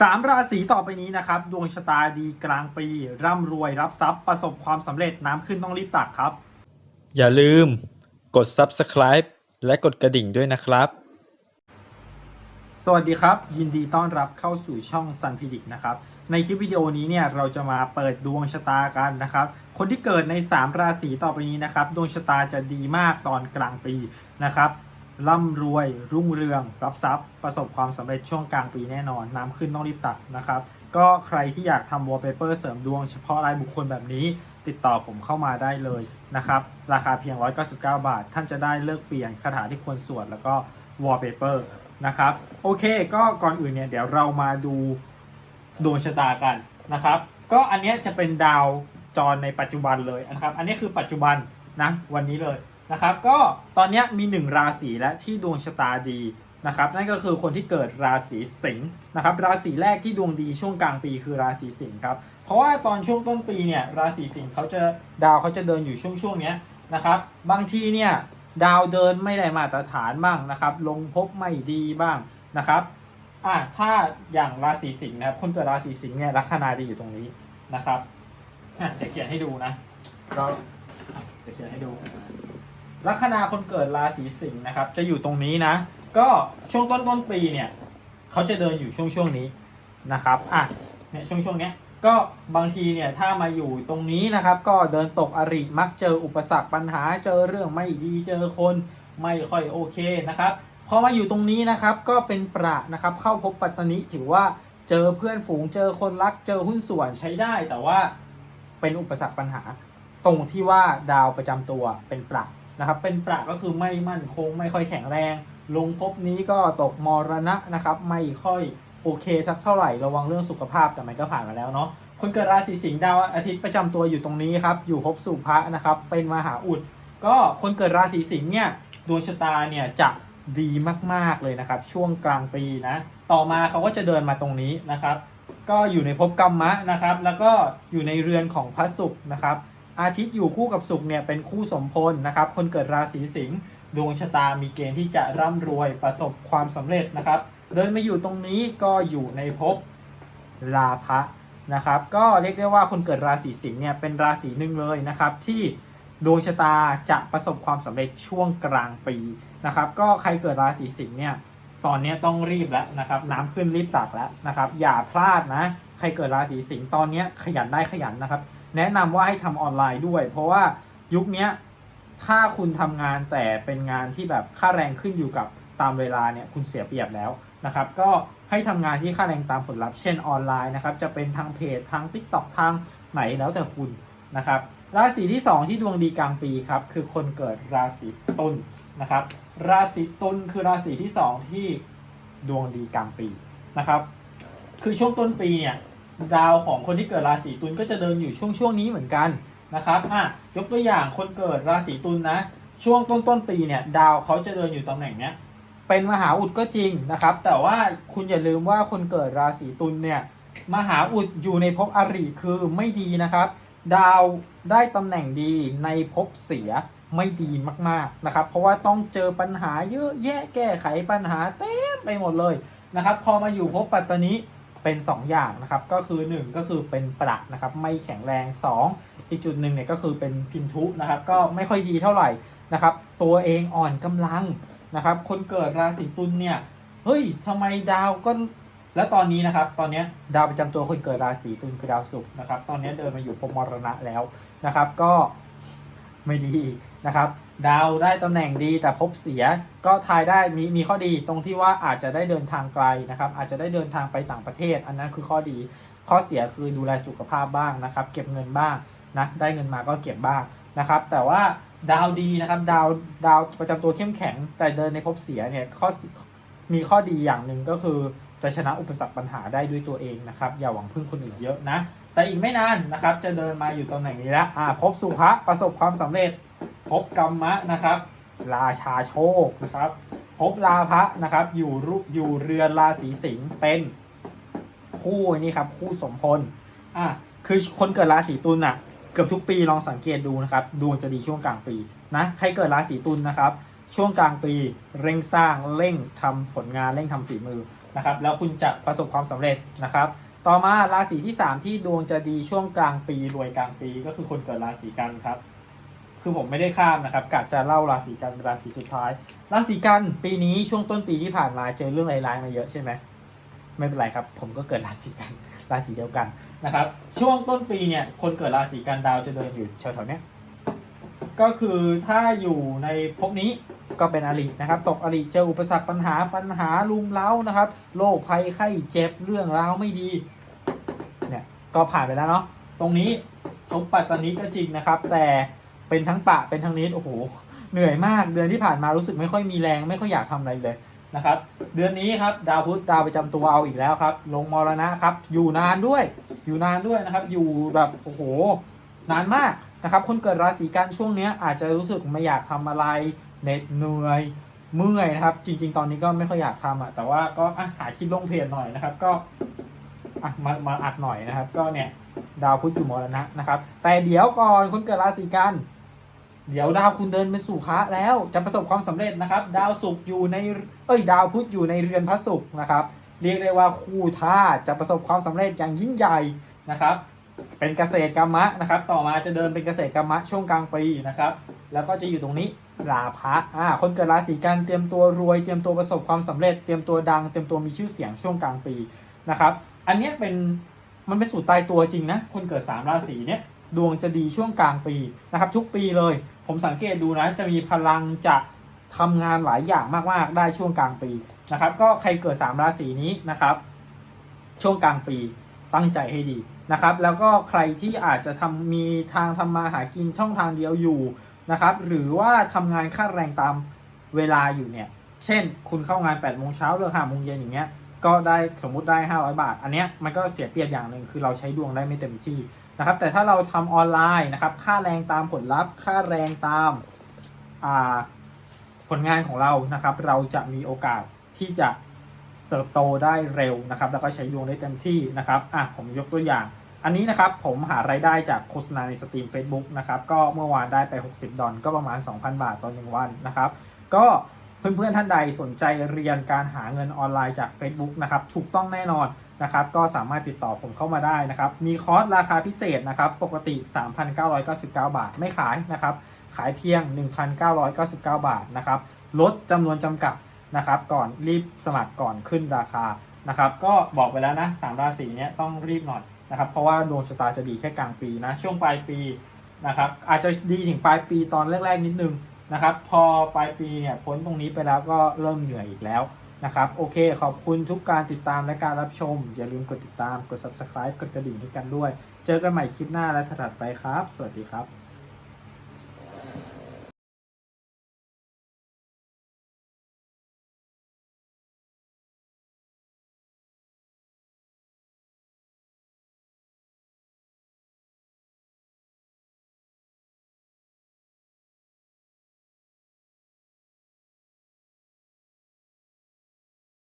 สามราศีต่อไปนี้นะครับ ดวงชะตาดีกลางปี ร่ำรวยรับทรัพย์ประสบความสำเร็จน้ำขึ้นต้องรีบตักครับ อย่าลืมกด subscribe และกดกระดิ่งด้วยนะครับ สวัสดีครับ ยินดีต้อนรับเข้าสู่ช่องซันพิดิกนะครับ ในคลิปวิดีโอนี้เนี่ยเราจะมาเปิดดวงชะตากันนะครับ คนที่เกิดใน 3 ราศีต่อไปนี้นะครับ ดวงชะตาจะดีมากตอนกลางปีนะครับ ร่ำรวยรุ่งเรือง รับทรัพย์ ประสบความสำเร็จช่วงกลางปีแน่นอน น้ำขึ้นต้องรีบตักนะครับ ก็ใครที่อยากทำวอลเปเปอร์เสริมดวงเฉพาะรายบุคคลแบบนี้ ติดต่อผมเข้ามาได้เลยนะครับ ราคาเพียง 199 บาท ท่านจะได้เลิกเปลี่ยนคาถาที่ควรสวดแล้วก็วอลเปเปอร์นะครับ โอเค ก็ก่อนอื่นเนี่ยเดี๋ยวเรามาดูดวงชะตากันนะครับ ก็อันนี้จะเป็นดาวจรในปัจจุบันเลยนะครับ อันนี้คือปัจจุบันนะวันนี้เลย นะครับก็ตอนนี้มีหนึ่งราศีและที่ดวงชะตาดีนะครับนั่นก็คือคนที่เกิดราศีสิงห์นะครับราศีแรกที่ดวงดีช่วงกลางปีคือราศีสิงห์ครับเพราะว่าตอนช่วงต้นปีเนี่ยราศีสิงห์เขาจะดาวเขาจะเดินอยู่ช่วงช่วงนี้นะครับบางทีเนี่ยดาวเดินไม่ได้มาตรฐานบ้างนะครับลงภพไม่ดีบ้างนะครับอะถ้าอย่างราศีสิงห์นะครับคนเกิดราศีสิงห์เนี่ยลัคนาจะอยู่ตรงนี้นะครับอะจะเขียนให้ดูนะก็จะเขียนให้ดู ลัคนาคนเกิดราศีสิงห์นะครับ จะอยู่ตรงนี้นะ ก็ช่วงต้นต้นปีเนี่ยเขาจะเดินอยู่ช่วงช่วงนี้นะครับอะเนี่ยช่วงช่วงเนี้ยก็บางทีเนี่ยถ้ามาอยู่ตรงนี้นะครับ ก็เดินตกอริมักเจออุปสรรคปัญหาเจอเรื่องไม่ดีเจอคนไม่ค่อยโอเคนะครับพอมาอยู่ตรงนี้นะครับก็เป็นประนะครับเข้าพบปัตตนิถือว่าเจอเพื่อนฝูงเจอคนรักเจอหุ้นส่วนใช้ได้ แต่ว่าเป็นอุปสรรคปัญหา ตรงที่ว่าดาวประจำตัวเป็นประ นะครับ เป็นประก็คือไม่มั่นคงไม่ค่อยแข็งแรง ลงภพนี้ก็ตกมรณะนะครับ ไม่ค่อยโอเคสักเท่าไหร่ระวังเรื่องสุขภาพแต่มันก็ผ่านมาแล้วเนาะคนเกิดราศีสิงห์ดาวอาทิตย์ประจำตัวอยู่ตรงนี้ครับอยู่ภพสุภะนะครับเป็นมหาอุด ก็คนเกิดราศีสิงห์เนี่ยดวงชะตาเนี่ยจะดีมากๆเลยนะครับ ช่วงกลางปีนะต่อมาเขาก็จะเดินมาตรงนี้นะครับ ก็อยู่ในภพกรรมะนะครับ แล้วก็อยู่ในเรือนของพระศุกร์นะครับ อาทิตย์อยู่คู่กับศุกร์เนี่ยเป็นคู่สมพลนะครับ คนเกิดราศีสิงห์ดวงชะตามีเกณฑ์ที่จะร่ำรวยประสบความสำเร็จนะครับ เดินมาอยู่ตรงนี้ก็อยู่ในภพลาภะนะครับ ก็เรียกได้ว่าคนเกิดราศีสิงห์เนี่ยเป็นราศีหนึ่งเลยนะครับ ที่ดวงชะตาจะประสบความสำเร็จช่วงกลางปีนะครับ ก็ใครเกิดราศีสิงห์เนี่ยตอนนี้ต้องรีบแล้วนะครับ น้ำขึ้นรีบตักแล้วนะครับ อย่าพลาดนะ ใครเกิดราศีสิงห์ตอนนี้ขยันได้ขยันนะครับ แนะนำว่าให้ทำออนไลน์ด้วย เพราะว่ายุคนี้ถ้าคุณทำงานแต่เป็นงานที่แบบค่าแรงขึ้นอยู่กับตามเวลาเนี่ยคุณเสียเปรียบแล้วนะครับก็ให้ทำงานที่ค่าแรงตามผลลัพธ์เช่นออนไลน์นะครับจะเป็นทางเพจทาง TikTok ทางไหนแล้วแต่คุณนะครับราศีที่ 2 ที่ดวงดีกลางปีครับคือคนเกิดราศีตุลนะครับราศีตุลคือราศีที่ 2 ที่ดวงดีกลางปีนะครับคือช่วงต้นปีเนี่ย ดาวของคนที่เกิดราศีตุลก็จะเดินอยู่ช่วงช่วงนี้เหมือนกันนะครับอะยกตัวอย่างคนเกิดราศีตุลนะช่วงต้นต้นปีเนี่ยดาวเขาจะเดินอยู่ตำแหน่งเนี้ยเป็นมหาอุดก็จริงนะครับ แต่ว่าคุณอย่าลืมว่าคนเกิดราศีตุลเนี่ยมหาอุดอยู่ในภพอริคือไม่ดีนะครับ ดาวได้ตำแหน่งดีในภพเสียไม่ดีมากๆนะครับ เพราะว่าต้องเจอปัญหาเยอะแยะแก้ไขปัญหาเต็มไปหมดเลยนะครับ พอมาอยู่ภพปัตตานิ เป็น 2 อย่างนะครับ ก็คือ 1 ก็คือเป็นประนะครับ ไม่แข็งแรง 2 อีกจุดหนึ่งเนี่ยก็คือเป็นพินทุนะครับ ก็ไม่ค่อยดีเท่าไหร่นะครับ ตัวเองอ่อนกำลังนะครับ คนเกิดราศีตุลเนี่ยเฮ้ยทำไมดาวก็และตอนนี้นะครับ ตอนเนี้ยดาวประจำตัวคนเกิดราศีตุลคือดาวศุกร์นะครับ ตอนนี้เดินมาอยู่พมรณะแล้วนะครับ ก็ ไม่ดีนะครับ ดาวได้ตำแหน่งดีแต่ภพเสียก็ทายได้มีมีข้อดีตรงที่ว่าอาจจะได้เดินทางไกลนะครับ อาจจะได้เดินทางไปต่างประเทศ อันนั้นคือข้อดีข้อเสียคือดูแลสุขภาพบ้างนะครับ เก็บเงินบ้างนะได้เงินมาก็เก็บบ้างนะครับ แต่ว่าดาวดีนะครับดาวดาวประจำตัวเข้มแข็งแต่เดินในภพเสียเนี่ยข้อมีข้อดีอย่างหนึ่งก็คือ จะชนะอุปสรรคปัญหาได้ด้วยตัวเองนะครับ อย่าหวังพึ่งคนอื่นเยอะนะ แต่อีกไม่นานนะครับ จะเดินมาอยู่ตำแหน่งนี้แล้วอ่าพบสุภะประสบความสำเร็จ พบกรรมะนะครับ ราชาโชคนะครับ พบลาภะนะครับ อยู่รูอยู่เรือนราศีสิงห์เป็นคู่นี่ครับคู่สมพลอะคือคนเกิดราศีตุลน่ะเกือบทุกปีลองสังเกตดูนะครับดวงจะดีช่วงกลางปีนะใครเกิดราศีตุลนะครับ ช่วงกลางปีเร่งสร้างเร่งทำผลงานเร่งทำฝีมือ นะครับแล้วคุณจะประสบความสำเร็จนะครับ ต่อมาราศีที่ 3 ที่ดวงจะดีช่วงกลางปีรวยกลางปีก็คือคนเกิดราศีกันครับ คือผมไม่ได้ข้ามนะครับกะจะเล่าราศีกันเป็นราศีสุดท้าย ราศีกันปีนี้ช่วงต้นปีที่ผ่านมาเจอเรื่องร้ายๆมาเยอะใช่ไหมไม่เป็นไรครับ ผมก็เกิดราศีกันราศีเดียวกันนะครับช่วงต้นปีเนี่ยคนเกิดราศีกันดาวจะเดินอยู่แถวๆเนี้ยก็คือถ้าอยู่ในภพนี้ ก็เป็นอรินะครับ ตกอริเจออุปสรรคปัญหาปัญหาลุมเล้านะครับโรคภัยไข้เจ็บเรื่องราวไม่ดีเนี่ยก็ผ่านไปแล้วเนาะตรงนี้ทบปัตตานีก็จริงนะครับ แต่เป็นทั้งปะเป็นทั้งนิดโอ้โหเหนื่อยมากเดือนที่ผ่านมารู้สึกไม่ค่อยมีแรงไม่ค่อยอยากทำอะไรเลยนะครับ เดือนนี้ครับดาวพุธดาวประจำตัวเอาอีกแล้วครับ ลงมรณะครับ อยู่นานด้วย อยู่นานด้วยนะครับ อยู่แบบโอ้โห นานมากนะครับ คนเกิดราศีกันช่วงเนี้ยอาจจะรู้สึกไม่อยากทำอะไร เหน็ดเหนื่อยเมื่อยนะครับ จริง ๆ ตอนนี้ก็ไม่ค่อยอยากทำอะแต่ว่าก็อะหาคลิปลงเพจหน่อยนะครับ ก็อะมามาอัดหน่อยนะครับ ก็เนี่ยดาวพุธอยู่มรณะนะครับ แต่เดี๋ยวก่อนคนเกิดราศีกัน เดี๋ยวดาวคุณเดินไปสู่พระแล้วจะประสบความสำเร็จนะครับ ดาวศุกร์อยู่ในเอ้ยดาวพุธอยู่ในเรือนพระศุกร์นะครับ เรียกได้ว่าคู่ท่าจะประสบความสำเร็จอย่างยิ่งใหญ่นะครับ เป็นเกษตรกรรมะนะครับ ต่อมาจะเดินเป็นเกษตรกรรมะช่วงกลางปีนะครับ แล้วก็จะอยู่ตรงนี้ลาภะอ่าคนเกิดราศีกันเตรียมตัวรวย เตรียมตัวประสบความสำเร็จ เตรียมตัวดัง เตรียมตัวมีชื่อเสียงช่วงกลางปีนะครับ อันนี้เป็นมันเป็นสูตรตายตัวจริงนะ คนเกิด 3 ราศีเนี้ยดวงจะดีช่วงกลางปีนะครับทุกปีเลย ผมสังเกตดูนะจะมีพลังจะทำงานหลายอย่างมากๆได้ช่วงกลางปีนะครับ ก็ใครเกิด 3 ราศีนี้นะครับ ช่วงกลางปีตั้งใจให้ดีนะครับ แล้วก็ใครที่อาจจะทำมีทางทำมาหากินช่องทางเดียวอยู่ นะครับหรือว่าทำงานค่าแรงตามเวลาอยู่เนี่ยเช่น คุณเข้างาน8โมงเช้าเลิก5โมงเย็นอย่างเงี้ยก็ได้สมมุติได้ 500 บาท อันเนี้ยมันก็เสียเปรียบอย่างหนึ่งคือเราใช้ดวงได้ไม่เต็มที่นะครับแต่ถ้าเราทำออนไลน์นะครับค่าแรงตามผลลัพธ์ ค่าแรงตามอ่าผลงานของเรานะครับเราจะมีโอกาสที่จะเติบโตได้เร็วนะครับแล้วก็ใช้ดวงได้เต็มที่นะครับอะผมยกตัวอย่าง อันนี้นะครับผมหารายได้จากโฆษณาในสตรีม Facebook นะครับก็เมื่อวานได้ไป 60 ดอลก็ประมาณ 2,000 บาทต่อ1วันนะครับ ก็เพื่อนๆท่านใดสนใจเรียนการหาเงินออนไลน์จาก Facebook นะครับถูกต้องแน่นอนนะครับก็สามารถติดต่อผมเข้ามาได้นะครับ มีคอร์สราคาพิเศษนะครับปกติ 3,999 บาทไม่ขายนะครับขายเพียง 1,999 บาทนะครับลดจำนวนจำกัดนะครับก่อนรีบสมัครก่อนขึ้นราคานะครับก็บอกไปแล้วนะสามราศีนี้ต้องรีบหน่อย นะครับเพราะว่าดวงชะตาจะดีแค่กลางปีนะช่วงปลายปีนะครับอาจจะดีถึงปลายปีตอนแรกๆนิดนึงนะครับพอปลายปีเนี่ยพ้นตรงนี้ไปแล้วก็เริ่มเหนื่อยอีกแล้วนะครับโอเคขอบคุณทุกการติดตามและการรับชม อย่าลืมกดติดตามกด subscribe กดกระดิ่งให้กันด้วย เจอกันใหม่คลิปหน้าและถัดไปครับ สวัสดีครับ